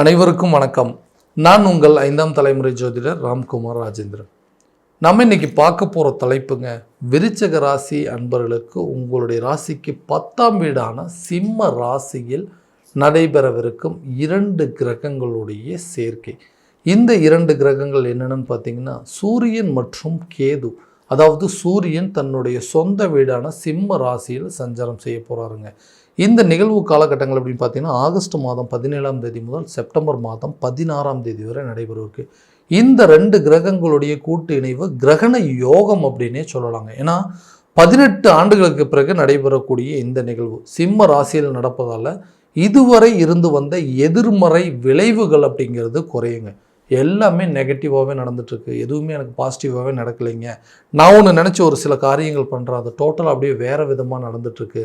அனைவருக்கும் வணக்கம். நான் உங்கள் ஐந்தாம் தலைமுறை ஜோதிடர் ராம்குமார் ராஜேந்திரன். நம்ம இன்னைக்கு பார்க்க போகிற தலைப்புங்க விருச்சக ராசி அன்பர்களுக்கு உங்களுடைய ராசிக்கு பத்தாம் வீடான சிம்ம ராசியில் நடைபெறவிருக்கும் இரண்டு கிரகங்களுடைய சேர்க்கை. இந்த இரண்டு கிரகங்கள் என்னென்னு பார்த்தீங்கன்னா சூரியன் மற்றும் கேது. அதாவது சூரியன் தன்னுடைய சொந்த வீடான சிம்ம ராசியில் சஞ்சாரம் செய்ய போகிறாருங்க இந்த நிகழ்வு காலகட்டங்கள் அப்படின்னு பார்த்தீங்கன்னா ஆகஸ்ட் மாதம் பதினேழாம் தேதி முதல் செப்டம்பர் மாதம் பதினாறாம் தேதி வரை நடைபெறவிருக்கு. இந்த ரெண்டு கிரகங்களுடைய கூட்டு இணைவு கிரகண யோகம் அப்படின்னே சொல்லலாங்க. ஏன்னா பதினெட்டு ஆண்டுகளுக்கு பிறகு நடைபெறக்கூடிய இந்த நிகழ்வு சிம்ம ராசியில் நடப்பதால் இதுவரை இருந்து வந்த எதிர்மறை விளைவுகள் அப்படிங்கிறது குறையுங்க. எல்லாமே நெகட்டிவாகவே நடந்துட்டுருக்கு. எதுவுமே எனக்கு பாசிட்டிவாகவே நடக்கலைங்க. நான் ஒன்று நினச்சி ஒரு சில காரியங்கள் பண்ணுறேன் அது டோட்டலாக அப்படியே வேறு விதமாக நடந்துட்டுருக்கு.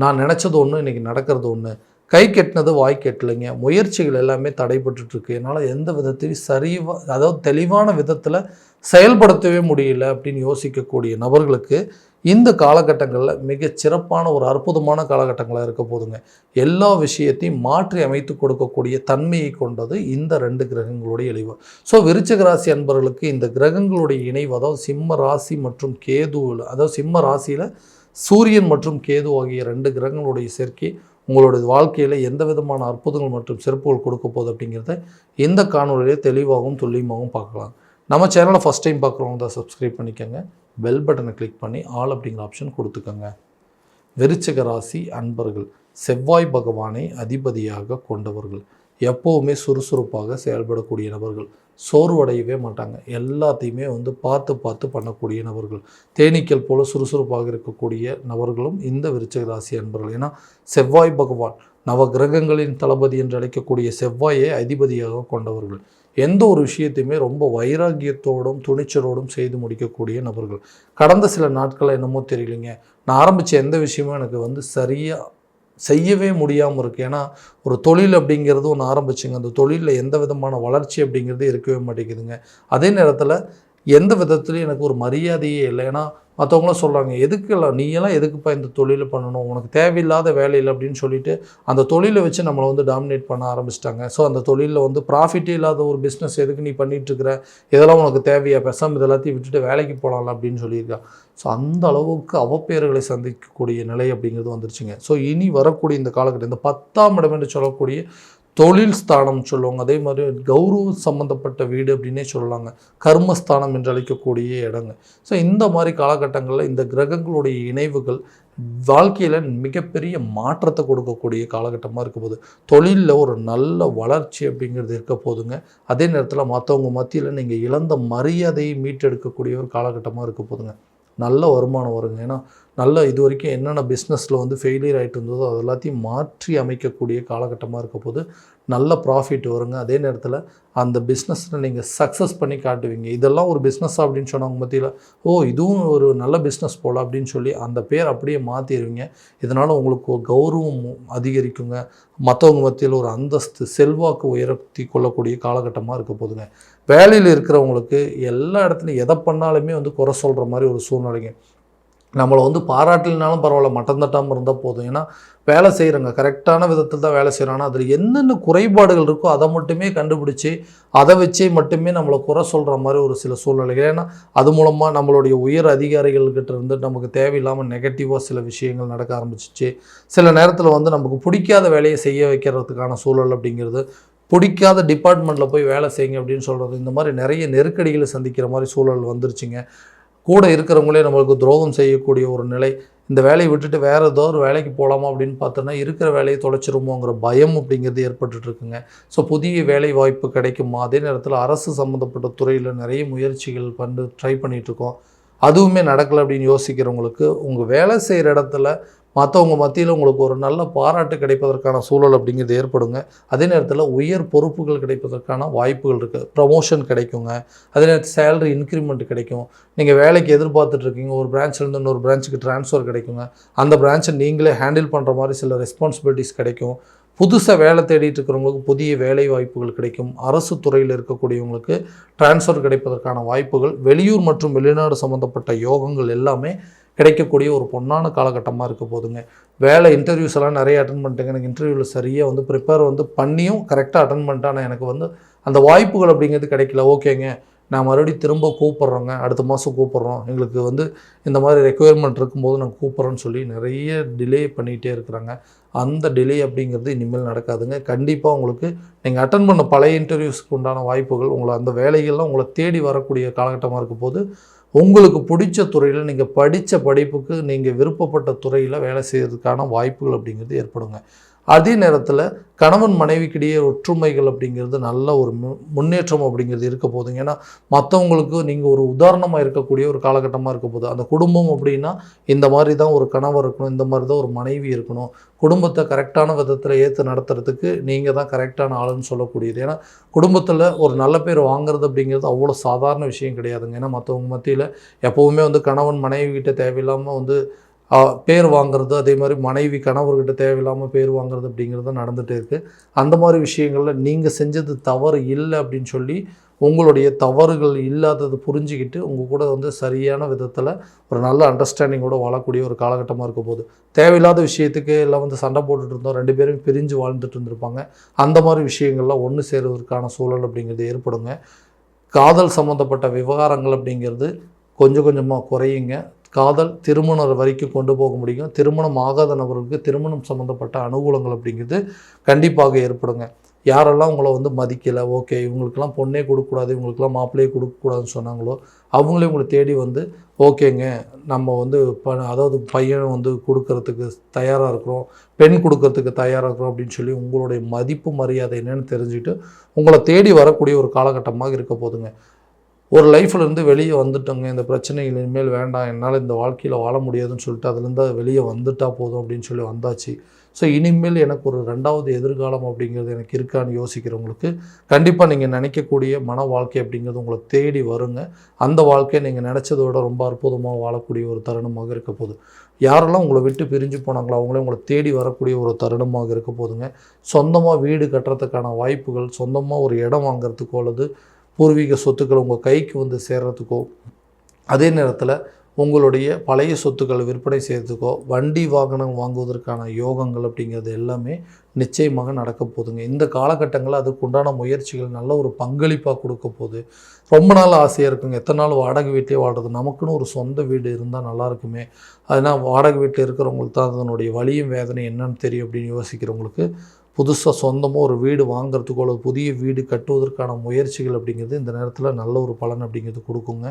நான் நினச்சது ஒன்று இன்றைக்கி நடக்கிறது ஒன்று கை கெட்டினது வாய் கெட்டலைங்க. முயற்சிகள் எல்லாமே தடைபட்டுருக்கு என்னால் எந்த விதத்திலையும் சரிவாக அதாவது தெளிவான விதத்தில் செயல்படுத்தவே முடியல அப்படின்னு யோசிக்கக்கூடிய நபர்களுக்கு இந்த காலகட்டங்களில் மிக சிறப்பான ஒரு அற்புதமான காலகட்டங்களாக இருக்க போதுங்க. எல்லா விஷயத்தையும் மாற்றி அமைத்து கொடுக்கக்கூடிய தன்மையை கொண்டது இந்த ரெண்டு கிரகங்களுடைய இணைவு. ஸோ விருச்சிக ராசி அன்பர்களுக்கு இந்த கிரகங்களுடைய இணைவு அதாவது சிம்ம ராசி மற்றும் கேது அதாவது சிம்ம ராசியில் சூரியன் மற்றும் கேது ஆகிய ரெண்டு கிரகங்களுடைய சேர்க்கை உங்களுடைய வாழ்க்கையில் எந்த விதமான அற்புதங்கள் மற்றும் சிறப்புகள் கொடுக்க போகுது அப்படிங்கிறத இந்த காணொலியிலே தெளிவாகவும் துல்லியமாகவும் பார்க்கலாம். நம்ம சேனலை ஃபஸ்ட் டைம் பார்க்குறவங்க தான் சப்ஸ்கிரைப் பண்ணிக்கோங்க. பெல் பட்டனை கிளிக் பண்ணி ஆல் அப்படிங்கிற ஆப்ஷன் கொடுத்துக்கோங்க. விருச்சக ராசி அன்பர்கள் செவ்வாய் பகவானை அதிபதியாக கொண்டவர்கள். எப்போவுமே சுறுசுறுப்பாக செயல்படக்கூடிய நபர்கள். சோர்வடையவே மாட்டாங்க. எல்லாத்தையுமே வந்து பார்த்து பார்த்து பண்ணக்கூடிய நபர்கள். தேனீக்கள் போல சுறுசுறுப்பாக இருக்கக்கூடிய நபர்களும் இந்த விருச்சக ராசி அன்பர்கள். ஏன்னா செவ்வாய் பகவான் நவ கிரகங்களின் தளபதி என்று அழைக்கக்கூடிய செவ்வாயை அதிபதியாக கொண்டவர்கள். எந்த ஒரு விஷயத்தையுமே ரொம்ப வைராகியத்தோடும் துணிச்சலோடும் செய்து முடிக்கக்கூடிய நபர்கள். கடந்த சில நாட்களில் என்னமோ தெரியலைங்க. நான் ஆரம்பித்த எந்த விஷயமும் எனக்கு வந்து சரியாக செய்யவே முடியாமல் இருக்குது ஏன்னா ஒரு தொழில் அப்படிங்கிறது ஒன்று ஆரம்பிச்சுங்க. அந்த தொழிலில் எந்த விதமான வளர்ச்சி அப்படிங்கிறது இருக்கவே மாட்டேங்குதுங்க. அதே நேரத்தில் எந்த விதத்துலையும் எனக்கு ஒரு மரியாதையே இல்லை. ஏன்னா மற்றவங்களாம் சொல்கிறாங்க எதுக்கு இல்லை நீயெல்லாம் எதுக்குப்பா இந்த தொழிலை பண்ணணும்? உனக்கு தேவையில்லாத வேலையில் அப்படின்னு சொல்லிட்டு அந்த தொழிலை வச்சு நம்மளை வந்து டாமினேட் பண்ண ஆரம்பிச்சிட்டாங்க. ஸோ அந்த தொழிலில் வந்து ப்ராஃபிட்டே இல்லாத ஒரு பிஸ்னஸ் எதுக்கு நீ பண்ணிகிட்ருக்குற இதெல்லாம் உனக்கு தேவையா? பெசாம இது எல்லாத்தையும் விட்டுட்டு வேலைக்கு போகலாம்ல அப்படின்னு சொல்லியிருக்கா. ஸோ அந்த அளவுக்கு அவப்பெயர்களை சந்திக்கக்கூடிய நிலை அப்படிங்கிறது வந்துருச்சுங்க. ஸோ இனி வரக்கூடிய இந்த காலகட்டம் இந்த பத்தாம் இடம் என்று சொல்லக்கூடிய தொழில் ஸ்தானம் சொல்லுவாங்க. அதே மாதிரி கௌரவ சம்மந்தப்பட்ட வீடு அப்படின்னே சொல்லலாங்க. கர்மஸ்தானம் என்று அழைக்கக்கூடிய இடங்க. ஸோ இந்த மாதிரி காலகட்டங்களில் இந்த கிரகங்களுடைய இணைவுகள் வாழ்க்கையில் மிகப்பெரிய மாற்றத்தை கொடுக்கக்கூடிய காலகட்டமாக இருக்க போகுது தொழிலில் ஒரு நல்ல வளர்ச்சி அப்படிங்கிறது இருக்க போதுங்க. அதே நேரத்தில் மற்றவங்க மத்தியில் நீங்கள் இழந்த மரியாதையை மீட்டெடுக்கக்கூடிய ஒரு காலகட்டமாக இருக்க போதுங்க. நல்ல வருமானம் வருங்க. ஏன்னா நல்ல இது வரைக்கும் என்னென்ன பிஸ்னஸில் வந்து ஃபெயிலியர் ஆகிட்டு இருந்ததோ அது எல்லாத்தையும் மாற்றி அமைக்கக்கூடிய காலகட்டமாக இருக்க போது நல்ல ப்ராஃபிட் வருங்க. அதே நேரத்தில் அந்த பிஸ்னஸில் நீங்கள் சக்ஸஸ் பண்ணி காட்டுவீங்க. இதெல்லாம் ஒரு பிஸ்னஸ் அப்படின்னு சொன்னவங்க மத்தியில் ஓ இதுவும் ஒரு நல்ல பிஸ்னஸ் போல் அப்படின்னு சொல்லி அந்த பேர் அப்படியே மாற்றிடுவீங்க இதனால் உங்களுக்கு கௌரவம் அதிகரிக்குங்க. மற்றவங்க மத்தியில் ஒரு அந்தஸ்து செல்வாக்கு உயர்த்தி கொள்ளக்கூடிய காலகட்டமாக இருக்க போதுங்க. வேலையில் இருக்கிறவங்களுக்கு எல்லா இடத்துலையும் எதை பண்ணாலுமே வந்து குறை சொல்கிற மாதிரி ஒரு சூழ்நிலைங்க. நம்மளை வந்து பாராட்டலினாலும் பரவாயில்ல மட்டம் தட்டாமல் இருந்தால் போதும். ஏன்னா வேலை செய்கிறோங்க கரெக்டான விதத்தில் தான் வேலை செய்கிறாங்க ஆனால் அதில் என்னென்ன குறைபாடுகள் இருக்கோ அதை மட்டுமே கண்டுபிடிச்சி அதை வச்சே மட்டுமே நம்மளை குறை சொல்கிற மாதிரி ஒரு சில சூழ்நிலைகள். ஏன்னா அது மூலமாக நம்மளுடைய உயர் அதிகாரிகள்கிட்ட இருந்து நமக்கு தேவையில்லாமல் நெகட்டிவாக சில விஷயங்கள் நடக்க ஆரம்பிச்சிச்சு. சில நேரத்தில் வந்து நமக்கு பிடிக்காத வேலையை செய்ய வைக்கிறதுக்கான சூழல் அப்படிங்கிறது பிடிக்காத டிபார்ட்மெண்ட்டில் போய் வேலை செய்யுங்க அப்படின்னு சொல்கிறது இந்த மாதிரி நிறைய நெருக்கடிகளை சந்திக்கிற மாதிரி சூழல் வந்துருச்சுங்க. கூட இருக்கிறவங்களே நம்மளுக்கு துரோகம் செய்யக்கூடிய ஒரு நிலை. இந்த வேலையை விட்டுட்டு வேறு ஏதோ ஒரு வேலைக்கு போகலாமா அப்படின்னு பார்த்தோன்னா இருக்கிற வேலையை தொலைச்சிருமோங்கிற பயம் அப்படிங்கிறது ஏற்பட்டுட்டுருக்குங்க ஸோ புதிய வேலை வாய்ப்பு கிடைக்குமா? அதே நேரத்தில் அரசு சம்மந்தப்பட்ட துறையில் நிறைய முயற்சிகள் பண்ணு ட்ரை பண்ணிகிட்ருக்கோம் அதுவுமே நடக்கலை அப்படின்னு யோசிக்கிறவங்களுக்கு உங்கள் வேலை செய்கிற இடத்துல மற்றவங்க மத்தியில் உங்களுக்கு ஒரு நல்ல பாராட்டு கிடைப்பதற்கான சூழல் அப்படிங்கிறது ஏற்படுங்க. அதே நேரத்தில் உயர் பொறுப்புகள் கிடைப்பதற்கான வாய்ப்புகள் இருக்குது ப்ரமோஷன் கிடைக்குங்க. அதே நேரத்தில் சேலரி இன்க்ரிமெண்ட் கிடைக்கும். நீங்கள் வேலைக்கு எதிர்பார்த்துட்ருக்கீங்க ஒரு பிரான்ச்லேருந்து இன்னொரு பிரான்ச்சுக்கு ட்ரான்ஸ்ஃபர் கிடைக்குங்க. அந்த பிரான்ச்சை நீங்களே ஹேண்டில் பண்ணுற மாதிரி சில ரெஸ்பான்சிபிலிட்டிஸ் கிடைக்கும். புதுசாக வேலை தேடிட்டு இருக்கிறவங்களுக்கு புதிய வேலை வாய்ப்புகள் கிடைக்கும். அரசு துறையில் இருக்கக்கூடியவங்களுக்கு டிரான்ஸ்ஃபர் கிடைப்பதற்கான வாய்ப்புகள் வெளியூர் மற்றும் வெளிநாடு சம்மந்தப்பட்ட யோகங்கள் எல்லாமே கிடைக்கக்கூடிய ஒரு பொன்னான காலகட்டமாக இருக்க போதுங்க வேலை இன்டர்வியூஸ் எல்லாம் நிறைய அட்டன் பண்ணிட்டேங்க. எனக்கு இன்டர்வியூவில் சரியாக வந்து ப்ரிப்பேர் வந்து பண்ணியும் கரெக்டாக அட்டன் பண்ணிட்டேன் எனக்கு வந்து அந்த வாய்ப்புகள் அப்படிங்கிறது கிடைக்கல. ஓகேங்க. நான் மறுபடியும் திரும்ப கூப்பிட்றோங்க. அடுத்த மாதம் கூப்பிட்றோம். எங்களுக்கு வந்து இந்த மாதிரி ரெக்குயர்மெண்ட் இருக்கும்போது நாங்கள் கூப்பிட்றோன்னு சொல்லி நிறைய டிலே பண்ணிகிட்டே இருக்கிறாங்க. அந்த டிலே அப்படிங்கிறது இனிமேல் நடக்காதுங்க. கண்டிப்பாக உங்களுக்கு நீங்கள் அட்டன் பண்ண பழைய இன்டர்வியூஸ்க்கு உண்டான வாய்ப்புகள் உங்களை அந்த வேலைகள்லாம் உங்களை தேடி வரக்கூடிய காலகட்டமாக இருக்கும் போது உங்களுக்கு பிடிச்ச துறையில் நீங்கள் படித்த படிப்புக்கு நீங்கள் விருப்பப்பட்ட துறையில் வேலை செய்கிறதுக்கான வாய்ப்புகள் அப்படிங்கிறது ஏற்படுங்க. அதே நேரத்தில் கணவன் மனைவிக்கிடையே ஒற்றுமைகள் அப்படிங்கிறது நல்ல ஒரு மு முன்னேற்றம் அப்படிங்கிறது இருக்க போதுங்க ஏன்னா மற்றவங்களுக்கு நீங்கள் ஒரு உதாரணமாக இருக்கக்கூடிய ஒரு காலகட்டமாக இருக்க போது அந்த குடும்பம் அப்படின்னா இந்த மாதிரி தான் ஒரு கணவர் இருக்கணும் இந்த மாதிரி தான் ஒரு மனைவி இருக்கணும். குடும்பத்தை கரெக்டான விதத்தில் ஏற்று நடத்துறதுக்கு நீங்கள் தான் கரெக்டான ஆளுன்னு சொல்லக்கூடியது. ஏன்னா குடும்பத்தில் ஒரு நல்ல பேர் வாங்குறது அப்படிங்கிறது அவ்வளோ சாதாரண விஷயம் கிடையாதுங்க. ஏன்னா மற்றவங்க மத்தியில் எப்போவுமே வந்து கணவன் மனைவி கிட்ட தேவையில்லாமல் வந்து பேர் வாங்குறது அதே மாதிரி மனைவி கணவர்கிட்ட தேவையில்லாமல் பேர் வாங்குறது அப்படிங்கிறது நடந்துகிட்டே இருக்குது அந்த மாதிரி விஷயங்களில் நீங்கள் செஞ்சது தவறு இல்லை அப்படின்னு சொல்லி உங்களுடைய தவறுகள் இல்லாதது புரிஞ்சுக்கிட்டு உங்கள் கூட வந்து சரியான விதத்தில் ஒரு நல்ல அண்டர்ஸ்டாண்டிங்கோடு வாழக்கூடிய ஒரு காலகட்டமாக இருக்க போகுது. தேவையில்லாத விஷயத்துக்கு எல்லாம் வந்து சண்டை போட்டுட்டு இருந்தோம். ரெண்டு பேரும் பிரிஞ்சு வாழ்ந்துட்டு இருந்திருப்பாங்க. அந்த மாதிரி விஷயங்கள்லாம் ஒன்று சேருவதற்கான சூழல் அப்படிங்கிறது ஏற்படுங்க. காதல் சம்மந்தப்பட்ட விவகாரங்கள் அப்படிங்கிறது கொஞ்சம் கொஞ்சமாக குறையுங்க. காதல் திருமணம் வரைக்கும் கொண்டு போக முடியும். திருமணம் ஆகாத நபர்களுக்கு திருமணம் சம்மந்தப்பட்ட அனுகூலங்கள் அப்படிங்கிறது கண்டிப்பாக ஏற்படுங்க. யாரெல்லாம் உங்களை வந்து மதிக்கலை ஓகே இவங்களுக்கெல்லாம் பொண்ணே கொடுக்கக்கூடாது இவங்களுக்கெல்லாம் மாப்பிள்ளையே கொடுக்கக்கூடாதுன்னு சொன்னாங்களோ அவங்களே உங்களை தேடி வந்து ஓகேங்க நம்ம வந்து ப அதாவது பையன் வந்து கொடுக்கறதுக்கு தயாராக இருக்கிறோம் பெண் கொடுக்கறதுக்கு தயாராக இருக்கிறோம் அப்படின்னு சொல்லி உங்களுடைய மதிப்பு மரியாதை என்னென்னு தெரிஞ்சுக்கிட்டு உங்களை தேடி வரக்கூடிய ஒரு காலகட்டமாக இருக்க போதுங்க. ஒரு லைஃப்லேருந்து வெளியே வந்துட்டோங்க. இந்த பிரச்சனைகள் இனிமேல் வேண்டாம். என்னால் இந்த வாழ்க்கையில் வாழ முடியாதுன்னு சொல்லிட்டு அதுலேருந்து வெளியே வந்துட்டா போதும் அப்படின்னு சொல்லி வந்தாச்சு. ஸோ இனிமேல் எனக்கு ஒரு ரெண்டாவது எதிர்காலம் அப்படிங்கிறது எனக்கு இருக்கான்னு யோசிக்கிறவங்களுக்கு கண்டிப்பாக நீங்கள் நினைக்கக்கூடிய மன வாழ்க்கை அப்படிங்கிறது உங்களை தேடி வருங்க. அந்த வாழ்க்கையை நீங்கள் நினச்சதை விட ரொம்ப அற்புதமாக வாழக்கூடிய ஒரு தருணமாக இருக்க போகுது. யாரெல்லாம் உங்களை விட்டு பிரிஞ்சு போனாங்களோ அவங்களே உங்களை தேடி வரக்கூடிய ஒரு தருணமாக இருக்க போதுங்க. சொந்தமாக வீடு கட்டுறதுக்கான வாய்ப்புகள் சொந்தமாக ஒரு இடம் வாங்குறதுக்கோ அல்லது பூர்வீக சொத்துக்கள் உங்கள் கைக்கு வந்து சேர்கிறதுக்கோ அதே நேரத்தில் உங்களுடைய பழைய சொத்துக்களை விற்பனை செய்கிறதுக்கோ வண்டி வாகனம் வாங்குவதற்கான யோகங்கள் அப்படிங்கிறது எல்லாமே நிச்சயமாக நடக்க போகுதுங்க. இந்த காலகட்டங்களில் அதுக்குண்டான முயற்சிகள் நல்ல ஒரு பங்களிப்பாக கொடுக்க போகுது. ரொம்ப நாள் ஆசையாக இருக்குங்க. எத்தனை நாள் வாடகை வீட்டிலே வாழ்றது? நமக்குன்னு ஒரு சொந்த வீடு இருந்தால் நல்லா இருக்குமே. அதனால் வாடகை வீட்டில் இருக்கிறவங்களுக்கு தான் அதனுடைய வலியும் வேதனை என்னன்னு தெரியும் அப்படின்னு யோசிக்கிறவங்களுக்கு புதுசாக சொந்தமாக ஒரு வீடு வாங்கிறதுக்கோ அல்லது புதிய வீடு கட்டுவதற்கான முயற்சிகள் அப்படிங்கிறது இந்த நேரத்தில் நல்ல ஒரு பலன் அப்படிங்கிறது கொடுக்குங்க.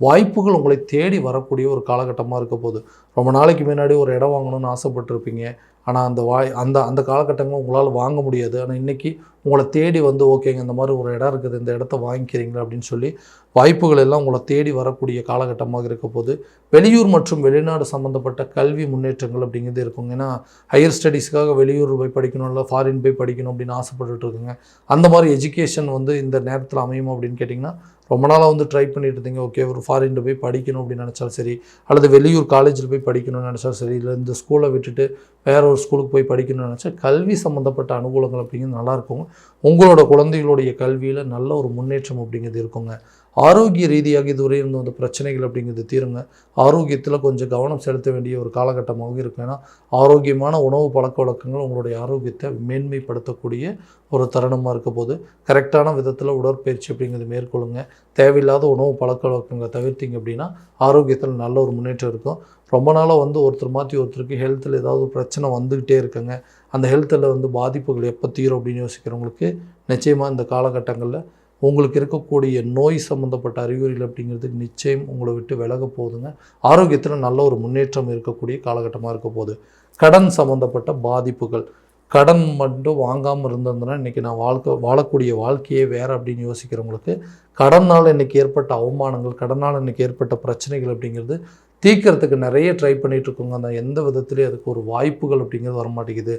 வாய்ப்புகள் உங்களை தேடி வரக்கூடிய ஒரு காலகட்டமாக இருக்க போகுது. ரொம்ப நாளைக்கு முன்னாடி ஒரு இடம் வாங்கணும்னு ஆசைப்பட்டிருப்பீங்க. ஆனால் அந்த வாய் அந்த அந்த காலகட்டங்கள் உங்களால் வாங்க முடியாது. ஆனால் இன்றைக்கி உங்களை தேடி வந்து ஓகேங்க இந்த மாதிரி ஒரு இடம் இருக்குது இந்த இடத்த வாங்கிக்கிறீங்களா? அப்படின்னு சொல்லி வாய்ப்புகள் எல்லாம் உங்களை தேடி வரக்கூடிய காலகட்டமாக இருக்க போது வெளியூர் மற்றும் வெளிநாடு சம்மந்தப்பட்ட கல்வி முன்னேற்றங்கள் அப்படிங்கிறது இருக்குங்க. ஏன்னா ஹையர் ஸ்டடீஸ்க்காக வெளியூர் போய் படிக்கணும் இல்லை ஃபாரின் போய் படிக்கணும் அப்படின்னு ஆசைப்பட்டுட்டு இருக்குங்க. அந்த மாதிரி எஜுகேஷன் வந்து இந்த நேரத்தில் அமையுமா அப்படின்னு கேட்டிங்கன்னா ரொம்ப நாளாக வந்து ட்ரை பண்ணிட்டு இருந்தீங்க. ஓகே ஒரு ஃபாரினில் போய் படிக்கணும் அப்படின்னு நினச்சாலும் சரி அல்லது வெளியூர் காலேஜில் போய் படிக்கணும்னு நினச்சாலும் சரி இல்லை இந்த ஸ்கூலை விட்டுட்டு வேற ஒரு ஸ்கூலுக்கு போய் படிக்கணும்னு நினச்சா கல்வி சம்மந்தப்பட்ட அனுகூலங்கள் அப்படிங்கிறது நல்லாயிருக்கும் உங்களோட குழந்தைகளுடைய கல்வியில் நல்ல ஒரு முன்னேற்றம் அப்படிங்கிறது இருக்குங்க. ஆரோக்கிய ரீதியாக இதுவரை இருந்த அந்த பிரச்சனைகள் அப்படிங்கிறது தீருங்க. ஆரோக்கியத்தில் கொஞ்சம் கவனம் செலுத்த வேண்டிய ஒரு காலகட்டமாக இருக்கும் ஏன்னா ஆரோக்கியமான உணவு பழக்க வழக்கங்கள் உங்களுடைய ஆரோக்கியத்தை மேன்மைப்படுத்தக்கூடிய ஒரு தருணமாக இருக்க போது கரெக்டான விதத்தில் உடற்பயிற்சி அப்படிங்கிறது மேற்கொள்ளுங்க. தேவையில்லாத உணவு பழக்க வழக்கங்களை தவிர்த்திங்க அப்படின்னா ஆரோக்கியத்தில் நல்ல ஒரு முன்னேற்றம் இருக்கும். ரொம்ப நாளாக வந்து ஒருத்தர் மாற்றி ஒருத்தருக்கு ஹெல்த்தில் ஏதாவது ஒரு பிரச்சனை வந்துக்கிட்டே இருக்குங்க. அந்த ஹெல்த்தில் வந்து பாதிப்புகள் எப்போ தீரும் அப்படின்னு யோசிக்கிறவங்களுக்கு நிச்சயமாக இந்த காலகட்டங்களில் உங்களுக்கு இருக்கக்கூடிய நோய் சம்மந்தப்பட்ட அறிகுறிகள் அப்படிங்கிறதுக்கு நிச்சயம் உங்களை விட்டு விலக போகுதுங்க. ஆரோக்கியத்தில் நல்ல ஒரு முன்னேற்றம் இருக்கக்கூடிய காலகட்டமாக இருக்க போகுது. கடன் சம்மந்தப்பட்ட பாதிப்புகள். கடன் மட்டும் வாங்காமல் இருந்ததுன்னா இன்றைக்கி நான் வாழ்க்கை வாழக்கூடிய வாழ்க்கையே வேறு அப்படின்னு யோசிக்கிறவங்களுக்கு கடனால் இன்றைக்கி ஏற்பட்ட அவமானங்கள் கடனால் இன்றைக்கி ஏற்பட்ட பிரச்சனைகள் அப்படிங்கிறது தீக்கிறதுக்கு நிறைய ட்ரை பண்ணிகிட்ருக்கோங்க இருக்கோங்க அந்த எந்த விதத்துலேயும் அதுக்கு ஒரு வாய்ப்புகள் அப்படிங்கிறது வரமாட்டேங்குது.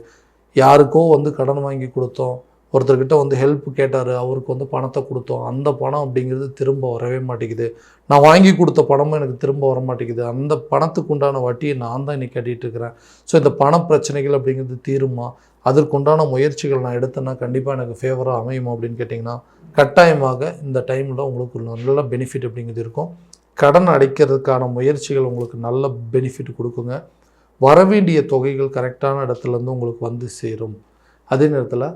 யாருக்கோ வந்து கடன் வாங்கி கொடுத்தோம். ஒருத்தர்கிட்ட வந்து ஹெல்ப் கேட்டார். அவருக்கு வந்து பணத்தை கொடுத்தோம். அந்த பணம் அப்படிங்கிறது திரும்ப வரவே மாட்டேங்குது. நான் வாங்கி கொடுத்த பணமும் எனக்கு திரும்ப வர மாட்டேங்குது அந்த பணத்துக்கு உண்டான வட்டியை நான் தான் இன்றைக்கி கட்டிகிட்டு இருக்கிறேன். ஸோ இந்த பண பிரச்சனைகள் அப்படிங்கிறது தீருமா? அதற்குண்டான முயற்சிகள் நான் எடுத்தேன்னா கண்டிப்பாக எனக்கு ஃபேவராக அமையுமா அப்படின்னு கேட்டிங்கன்னா கட்டாயமாக இந்த டைமில் உங்களுக்கு நல்ல பெனிஃபிட் அப்படிங்கிறது இருக்கும். கடன் அடைக்கிறதுக்கான முயற்சிகள் உங்களுக்கு நல்ல பெனிஃபிட் கொடுக்குங்க. வரவேண்டிய தொகைகள் கரெக்டான இடத்துலேருந்து உங்களுக்கு வந்து சேரும். அதே நேரத்தில்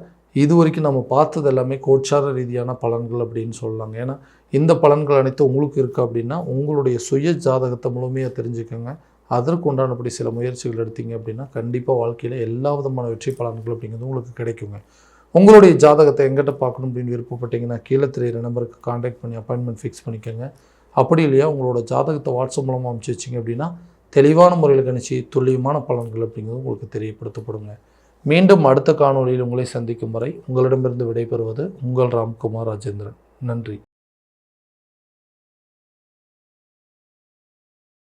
இது வரைக்கும் நம்ம பார்த்தது எல்லாமே கோட்சார ரீதியான பலன்கள் அப்படின்னு சொல்லலாங்க ஏன்னா இந்த பலன்கள் அனைத்து உங்களுக்கு இருக்குது அப்படின்னா உங்களுடைய சுய ஜாதகத்தை முழுமையாக தெரிஞ்சுக்கோங்க. அதற்கு உண்டானபடி சில முயற்சிகள் எடுத்தீங்க அப்படின்னா கண்டிப்பாக வாழ்க்கையில் எல்லா விதமான வெற்றி பலன்கள் அப்படிங்கிறது உங்களுக்கு கிடைக்குங்க. உங்களுடைய ஜாதகத்தை எங்கிட்ட பார்க்கணும் அப்படின்னு விருப்பப்பட்டீங்கன்னா கீழே தெரியிற நம்பருக்கு காண்டாக்ட் பண்ணி அப்பாயின்மெண்ட் ஃபிக்ஸ் பண்ணிக்கோங்க. அப்படி இல்லையா? உங்களோட ஜாதகத்தை வாட்ஸ்அப் மூலமாக அனுப்பிச்சி வச்சிங்க அப்படின்னா தெளிவான முறையில் கணிச்சு துல்லியமான பலன்கள் அப்படிங்கிறது உங்களுக்கு தெரியப்படுத்தப்படுங்க. மீண்டும் அடுத்த காணொளியில் உங்களை சந்திக்கும் வரை உங்களிடமிருந்து விடைபெறுவது உங்கள் ராம்குமார் ராஜேந்திரன். நன்றி.